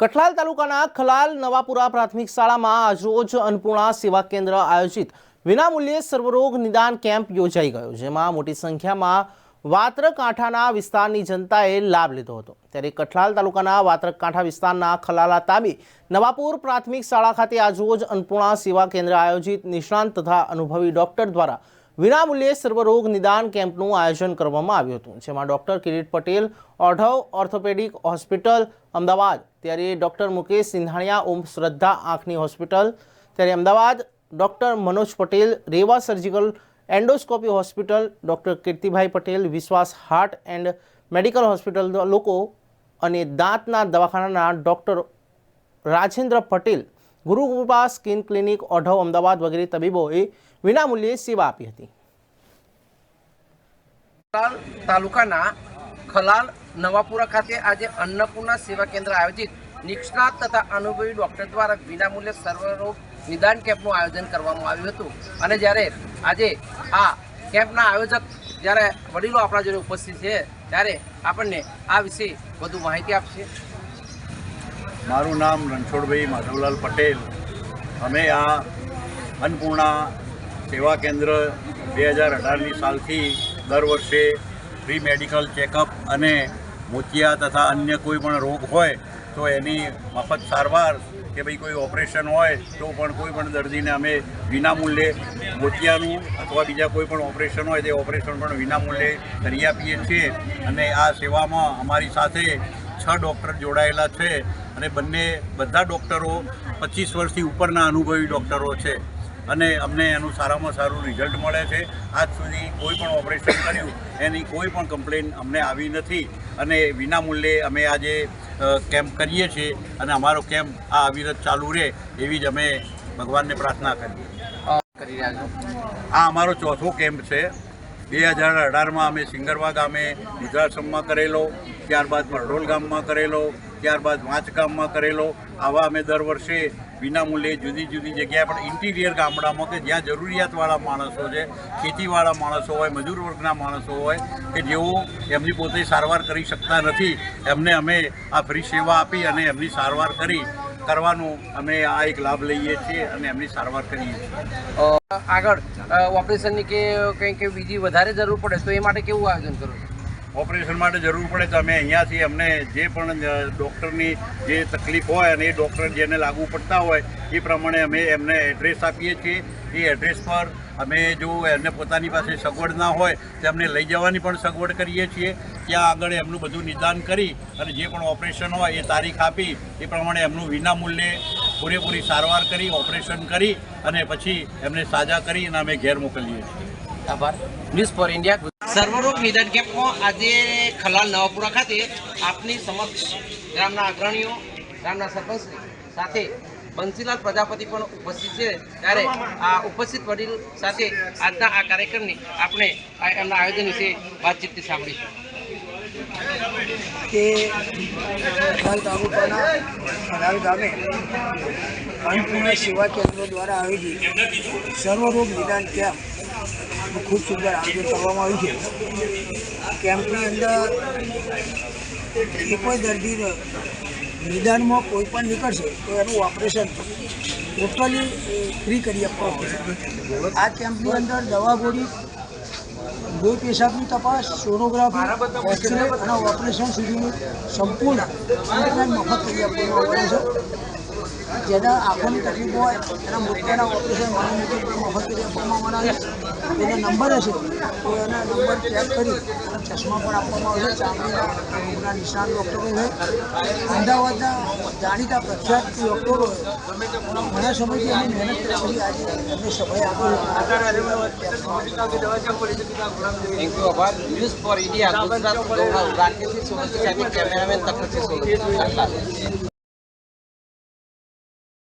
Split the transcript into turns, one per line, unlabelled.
કઠલાલ તાલુકાના ખલાલ નવાપુરા પ્રાથમિક શાળામાં આજરોજ અન્નપૂર્ણા સેવા કેન્દ્ર આયોજિત વિનામૂલ્યે સર્વરોગ નિદાન કેમ્પ યોજાઈ ગયો, જેમાં મોટી સંખ્યામાં વાત્રકાંઠાના વિસ્તારની જનતાએ લાભ લીધો હતો. ત્યારે કઠલાલ તાલુકાના વાત્રકાંઠા વિસ્તારના ખલાલા તાબી નવાપુર પ્રાથમિક શાળા ખાતે આજરોજ અન્નપૂર્ણા સેવા કેન્દ્ર આયોજિત નિષ્ણાંત તથા અનુભવી ડોક્ટર દ્વારા વિનામૂલ્યે સર્વરોગ નિદાન કેમ્પનું આયોજન કરવામાં આવ્યું હતું, જેમાં doctor Kirit Patel, Odhav orthopaedic hospital, Ahmedabad. ત્યારે ડૉક્ટર મુકેશ સિંધાણિયા ઓમ શ્રદ્ધા આંખની હોસ્પિટલ. ત્યારે Ahmedabad, doctor Manoj Patel, Reva surgical endoscopy hospital, doctor Kirtibhai Patel, Vishwas heart and medical hospital લોકો અને દાંતના દવાખાનાના doctor Rajendra Patel, Gurukrupa skin clinic, Odhav Ahmedabad વગેરે તબીબોએ વિનામૂલ્યે સેવા આપી હતી.
ખલાલ તાલુકાના ખલાલ નવાપુરા ખાતે આજે અન્નપૂર્ણા સેવા કેન્દ્ર આયોજિત નિષ્ણાત તથા અનુભવી ડોક્ટર દ્વારા વિનામૂલ્યે સર્વરોગ નિદાન કેમ્પનું આયોજન કરવામાં આવ્યું હતું. અને જ્યારે આજે આ કેમ્પના આયોજક જ્યારે વડીલો આપણા જોડે ઉપસ્થિત છે, ત્યારે આપણને આ વિશે વધુ માહિતી આપશે.
મારું નામ રણછોડભાઈ માધવલાલ પટેલ. અમે આ અન્નપૂર્ણા સેવા કેન્દ્ર બે હજાર અઢારની સાલથી દર વર્ષે ફ્રી મેડિકલ ચેકઅપ અને મોતિયા તથા અન્ય કોઈ પણ રોગ હોય તો એની મફત સારવાર કે ભાઈ કોઈ ઓપરેશન હોય તો પણ કોઈ પણ દર્દીને અમે વિનામૂલ્યે મોતિયાનું અથવા બીજા કોઈ પણ ઓપરેશન હોય તે ઓપરેશન પણ વિનામૂલ્યે કરી આપીએ છીએ. અને આ સેવામાં અમારી સાથે છ ડૉક્ટર જોડાયેલા છે અને બંને બધા ડૉક્ટરો પચીસ વર્ષથી ઉપરના અનુભવી ડૉક્ટરો છે. અને અમને એનું સારામાં સારું રિઝલ્ટ મળે છે. આજ સુધી કોઈ પણ ઓપરેશન કર્યું એની કોઈ પણ કમ્પ્લેન અમને આવી નથી. અને વિનામૂલ્યે અમે આજે કેમ્પ કરીએ છીએ અને અમારો કેમ્પ આ અવિરત ચાલુ રહે એવી જ અમે ભગવાનને પ્રાર્થના કરીએ
કરી રહ્યા છો?
આ અમારો ચોથો કેમ્પ છે. બે હજાર અઢારમાં અમે સિંગરવા ગામે ગુજરાતસમમાં કરેલો ત્યારબાદ મરડોલ ગામમાં કરેલો ત્યારબાદ વાંચકામમાં કરેલો. આવા અમે દર વર્ષે વિનામૂલ્યે જુદી જુદી જગ્યાએ પણ ઇન્ટિરિયર ગામડામાં કે જ્યાં જરૂરિયાતવાળા માણસો છે, ખેતીવાળા માણસો હોય, મજૂર વર્ગના માણસો હોય, કે જેઓ એમની પોતે સારવાર કરી શકતા નથી, એમને અમે આ ફ્રી સેવા આપી અને એમની સારવાર કરી કરવાનું અમે આ એક લાભ લઈએ છીએ અને એમની સારવાર કરીએ છીએ.
આગળ ઓપરેશનની કે કંઈ કે બીજી વધારે જરૂર પડે તો એ માટે કેવું આયોજન કરો છો?
ઓપરેશન માટે જરૂર પડે તો અમે અહીંયાથી અમને જે પણ ડૉક્ટરની જે તકલીફ હોય અને એ ડૉક્ટર જેને લાગુ પડતા હોય, એ પ્રમાણે અમે એમને એડ્રેસ આપીએ છીએ. એ એડ્રેસ પર અમે જો એમને પોતાની પાસે સગવડ ના હોય, તો એમને લઈ જવાની પણ સગવડ કરીએ છીએ. ત્યાં આગળ એમનું બધું નિદાન કરી અને જે પણ ઓપરેશન હોય, એ તારીખ આપી, એ પ્રમાણે એમનું વિનામૂલ્યે પૂરેપૂરી સારવાર કરી, ઓપરેશન કરી અને પછી એમને સાજા કરી અને અમે ઘેર મોકલીએ છીએ.
આભાર. ન્યૂઝ ફોર ઇન્ડિયા સર્વરોગ નિદાન કેમ્પમાં આજે ખલાલ નવાપુરા ખાતે આપની સમક્ષ ગ્રામના અગ્રણીઓ ગ્રામના સરપંચ સાથે બંસીલાલ પ્રજાપતિ પણ ઉપસ્થિત છે. ત્યારે આ ઉપસ્થિત વડીલ સાથે આજના આ કાર્યક્રમની આપણે એમના આયોજન વિશે વાતચીતથી સાંભળીશું.
કે ખલાલ તાલુકાના ખરાલ ગામે. અન્નપૂર્ણા સેવા કેન્દ્રો દ્વારા આયોજિત સર્વરોગ નિદાન કેમ્પ ખૂબ સુંદર આયોજન કરવામાં આવ્યું છે. કેમ્પની અંદર એ કોઈ દર્દીને નિદાનમાં કોઈ પણ નીકળશે તો એનું ઓપરેશન ટોટલી ફ્રી કરી આપવામાં આ કેમ્પની અંદર દવા ગોળી લોહી પેશાબની તપાસ સોનોગ્રાફી એક્સરે અને ઓપરેશન સુધીની સંપૂર્ણ મફત કરી આપવામાં આવે છે. જેના આંખોની તકલીફ હોય, એના મોતિયાના ઓપરેશન મોટી મફત આપવામાં આવે છે. એના નંબર હશે, તો એના નંબર ચેક કરી ચશ્મા પણ આપવામાં આવે છે ચામડીના રોગના નિષ્ણાત ડૉક્ટરો છે. અમદાવાદના જાણીતા પ્રખ્યાત ડૉક્ટરો ઘણા સમયથી એની મહેનત કરી આજે એમને
યુ આભાર news for India Gujarat cameraman તકરજી Solanki